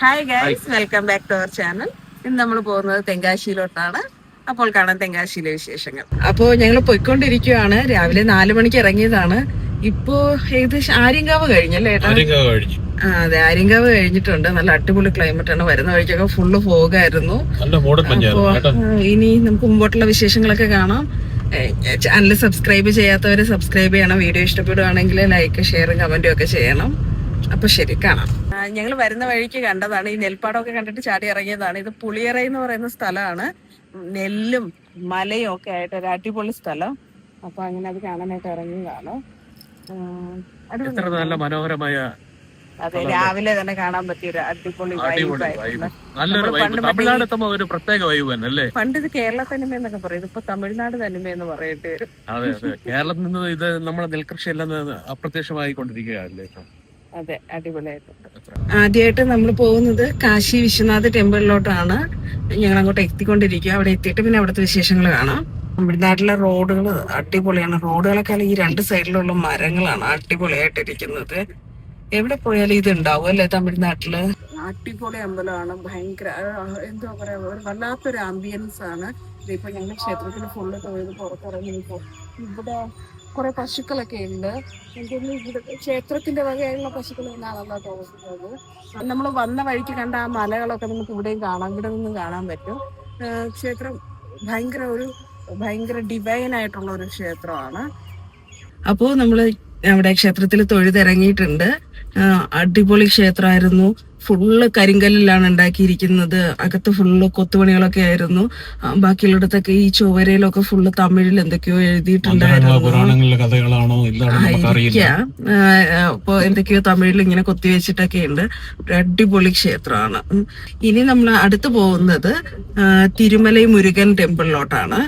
Hi guys welcome back to our channel ഇന്ന് നമ്മൾ പോകുന്നത് തെങ്കാശിയിലോട്ടാണ്. അപ്പോൾ കാണാൻ തെങ്കാശിയിലെ വിശേഷങ്ങൾ. അപ്പോൾ ഞങ്ങൾ പോയിക്കൊണ്ടിരിക്കുകയാണ് രാവിലെ നാല് മണിക്ക് ഇറങ്ങിയതാണ്. ഇപ്പോ ഏകദേശം ആര്യങ്കാവ് കഴിഞ്ഞല്ലേ ഏട്ടാ? ആര്യങ്കാവ് കഴിഞ്ഞു. ആ അതെ ആര്യങ്കാവ് കഴിഞ്ഞിട്ടുണ്ട്. നല്ല അടിപൊളി ക്ലൈമറ്റ് ആണ്. വരുന്ന വഴിക്കൊക്കെ ഫുള്ള് ഫോഗായിരുന്നു മൂടൻ അപ്പോ ഇനി നമുക്ക് മുമ്പോട്ടുള്ള വിശേഷങ്ങളൊക്കെ കാണാം. ചാനൽ സബ്സ്ക്രൈബ് ചെയ്യാത്തവർ സബ്സ്ക്രൈബ് ചെയ്യണം. വീഡിയോ ഇഷ്ടപ്പെടുകയാണെങ്കിൽ ലൈക്ക് ഷെയറും കമന്റും ഒക്കെ ചെയ്യണം. അപ്പൊ ശരി കാണാം. ഞങ്ങൾ വരുന്ന വഴിക്ക് കണ്ടതാണ്. ഈ നെൽപ്പാടമൊക്കെ കണ്ടിട്ട് ചാടി ഇറങ്ങിയതാണ്. ഇത് പുളിയറ എന്ന് പറയുന്ന സ്ഥലമാണ്. നെല്ലും മലയും ഒക്കെ ആയിട്ട് ഒരു അടിപൊളി സ്ഥലം. അപ്പൊ അങ്ങനെ അത് കാണാനായിട്ട് ഇറങ്ങിയതാണ്. എത്ര നല്ല മനോഹരമായ അതെ രാവിലെ തന്നെ കാണാൻ പറ്റിയ ഒരു അടിപൊളി നല്ലൊരു വൈബ് തമിഴ്നാട് ഒരു പ്രത്യേക വൈബ് തന്നെ അല്ലേ? പണ്ട് ഇത് കേരള തനിമ എന്നൊക്കെ പറയും. ഇപ്പൊ തമിഴ്നാട് തനിമ എന്ന് പറയേണ്ടി വരും. അതെ അതെ. കേരളത്തിൽ നിന്ന് ഇത് നമ്മുടെ നെൽകൃഷി എല്ലാം അപ്രത്യക്ഷമായി കൊണ്ടിരിക്കുകയല്ലേ അതെ അടിപൊളിയായിട്ടുണ്ട്. ആദ്യമായിട്ട് നമ്മൾ പോകുന്നത് കാശി വിശ്വനാഥ് ടെമ്പിളിലോട്ടാണ്. ഞങ്ങൾ അങ്ങോട്ട് എത്തിക്കൊണ്ടിരിക്കുക. അവിടെ എത്തിയിട്ട് പിന്നെ അവിടുത്തെ വിശേഷങ്ങൾ കാണാം. തമിഴ്നാട്ടിലെ റോഡുകൾ അടിപൊളിയാണ്. റോഡുകളൊക്കെ ഈ രണ്ട് സൈഡിലുള്ള മരങ്ങളാണ് അടിപൊളിയായിട്ടിരിക്കുന്നത്. എവിടെ പോയാലും ഇത് ഉണ്ടാവും അല്ലേ തമിഴ്നാട്ടിൽ? അടിപൊളി അമ്പലമാണ്. ഭയങ്കര എന്തോ പറയാ ഒരു വല്ലാത്തൊരു ആംബിയൻസ് ആണ്. ഇപ്പൊ ഞങ്ങൾ ക്ഷേത്രത്തിൽ ഫുള്ള് തൊഴുത് പുറത്തിറങ്ങിയപ്പോ. ഇവിടെ കുറെ പശുക്കളൊക്കെ ഉണ്ട്. എനിക്ക് തോന്നുന്നു ഇവിടെ ക്ഷേത്രത്തിന്റെ വകയായുള്ള പശുക്കൾ എന്നാണല്ലോ തോന്നുന്നത് നമ്മൾ വന്ന വഴിക്ക് കണ്ട ആ മലകളൊക്കെ നമുക്ക് ഇവിടെയും കാണാം. ഇവിടെ നിന്നും കാണാൻ പറ്റും. ക്ഷേത്രം ഭയങ്കര ഒരു ഭയങ്കര ഡിവൈൻ ആയിട്ടുള്ള ഒരു ക്ഷേത്രമാണ്. അപ്പോ നമ്മൾ അവിടെ ക്ഷേത്രത്തിൽ തൊഴുതിറങ്ങിയിട്ടുണ്ട്. അടിപൊളി ക്ഷേത്രമായിരുന്നു. ഫുള്ള് കരിങ്കല്ലിലാണ് ഉണ്ടാക്കിയിരിക്കുന്നത്. അകത്ത് ഫുള്ള് കൊത്തുപണികളൊക്കെ ആയിരുന്നു. ബാക്കിയുള്ളടത്തൊക്കെ ഈ ചുവരയിലൊക്കെ ഫുള്ള് തമിഴിൽ എന്തൊക്കെയോ എഴുതിയിട്ടുണ്ടായിരുന്നു. അപ്പൊ എന്തൊക്കെയോ തമിഴിൽ ഇങ്ങനെ കൊത്തിവെച്ചിട്ടൊക്കെ ഉണ്ട്. ഒരു അടിപൊളി ക്ഷേത്രമാണ്. ഇനി നമ്മൾ അടുത്ത് പോകുന്നത് തിരുമലൈ മുരുകൻ ടെമ്പിളിലോട്ടാണ്.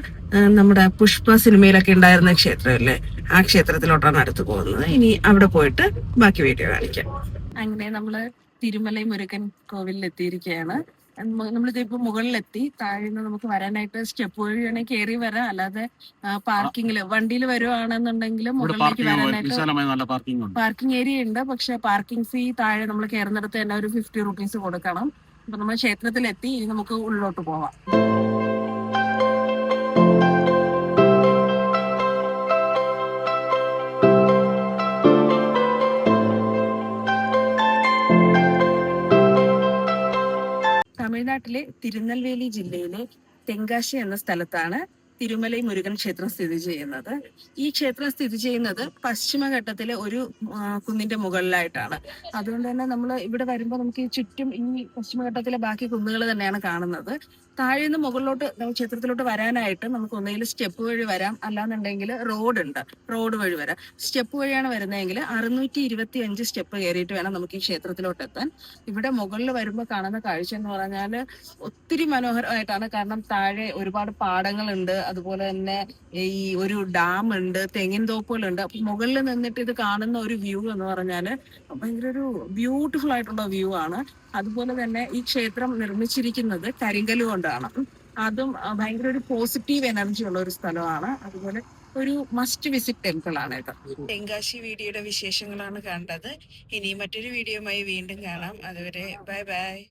നമ്മുടെ പുഷ്പ സിനിമയിലൊക്കെ ഉണ്ടായിരുന്ന ക്ഷേത്രമല്ലേ? ആ ക്ഷേത്രത്തിലോട്ടാണ് അടുത്ത് പോകുന്നത്. ഇനി അവിടെ പോയിട്ട് ബാക്കി വീഡിയോ കാണിക്കാം. അങ്ങനെ നമ്മൾ തിരുമലൈ മുരുകൻ കോവിലിൽ എത്തിയിരിക്കുകയാണ് നമ്മളിത് ഇപ്പൊ മുകളിലെത്തി. താഴെ നിന്ന് നമുക്ക് വരാനായിട്ട് സ്റ്റെപ്പ് വഴി വേണമെങ്കിൽ കയറി വരാം. അല്ലാതെ പാർക്കിങ്ങിൽ വണ്ടിയിൽ വരുവാണെന്നുണ്ടെങ്കിൽ മുകളിലേക്ക് വരാനായിട്ട് പാർക്കിംഗ് ഏരിയ ഉണ്ട്. പക്ഷെ പാർക്കിംഗ് ഫീ താഴെ നമ്മൾ കയറുന്നിടത്ത് തന്നെ ഒരു ഫിഫ്റ്റി റുപ്പീസ് കൊടുക്കണം. അപ്പൊ നമ്മൾ ക്ഷേത്രത്തിലെത്തി. ഇനി നമുക്ക് ഉള്ളിലോട്ട് പോവാം. തമിഴ്നാട്ടിലെ തിരുനെൽവേലി ജില്ലയിലെ തെങ്കാശി എന്ന സ്ഥലത്താണ് തിരുമലൈ മുരുകൻ ക്ഷേത്രം സ്ഥിതി ചെയ്യുന്നത്. ഈ ക്ഷേത്രം സ്ഥിതി ചെയ്യുന്നത് പശ്ചിമഘട്ടത്തിലെ ഒരു കുന്നിന്റെ മുകളിലായിട്ടാണ്. അതുകൊണ്ട് തന്നെ നമ്മൾ ഇവിടെ വരുമ്പോൾ നമുക്ക് ഈ ചുറ്റും ഈ പശ്ചിമഘട്ടത്തിലെ ബാക്കി കുന്നുകൾ തന്നെയാണ് കാണുന്നത്. താഴെ നിന്ന് മുകളിലോട്ട് നമുക്ക് ചിത്രത്തിലോട്ട് വരാനായിട്ട് നമുക്ക് ഒന്നുകിൽ സ്റ്റെപ്പ് വഴി വരാം. അല്ലാന്നുണ്ടെങ്കിൽ റോഡ് ഉണ്ട്. റോഡ് വഴി വരാം. സ്റ്റെപ്പ് വഴിയാണ് വരുന്നതെങ്കിൽ അറുന്നൂറ്റി ഇരുപത്തി അഞ്ച് സ്റ്റെപ്പ് കയറിയിട്ട് വേണം നമുക്ക് ഈ ക്ഷേത്രത്തിലോട്ട് എത്താൻ ഇവിടെ മുകളിൽ വരുമ്പോൾ കാണുന്ന കാഴ്ച എന്ന് പറഞ്ഞാൽ ഒത്തിരി മനോഹരമായിട്ടാണ്. കാരണം താഴെ ഒരുപാട് പാടങ്ങളുണ്ട്. അതുപോലെ തന്നെ ഈ ഒരു ഡാം ഉണ്ട്. തെങ്ങിൻ തോപ്പുകളുണ്ട്. അപ്പൊ മുകളിൽ നിന്നിട്ട് ഇത് കാണുന്ന ഒരു വ്യൂ എന്ന് പറഞ്ഞാൽ ഭയങ്കര ഒരു ബ്യൂട്ടിഫുൾ ആയിട്ടുള്ള വ്യൂ ആണ്. അതുപോലെ തന്നെ ഈ ക്ഷേത്രം നിർമ്മിച്ചിരിക്കുന്നത് കരിങ്കൽ കൊണ്ടാണ്. അതും ഭയങ്കര ഒരു പോസിറ്റീവ് എനർജി ഉള്ള ഒരു സ്ഥലമാണ്. അതുപോലെ ഒരു മസ്റ്റ് വിസിറ്റ് ടെമ്പിൾ ആണ് കേട്ടോ തെങ്കാശി വീഡിയോയുടെ വിശേഷങ്ങളാണ് കണ്ടത്. ഇനി മറ്റൊരു വീഡിയോയുമായി വീണ്ടും കാണാം. അതുവരെ ബൈ ബൈ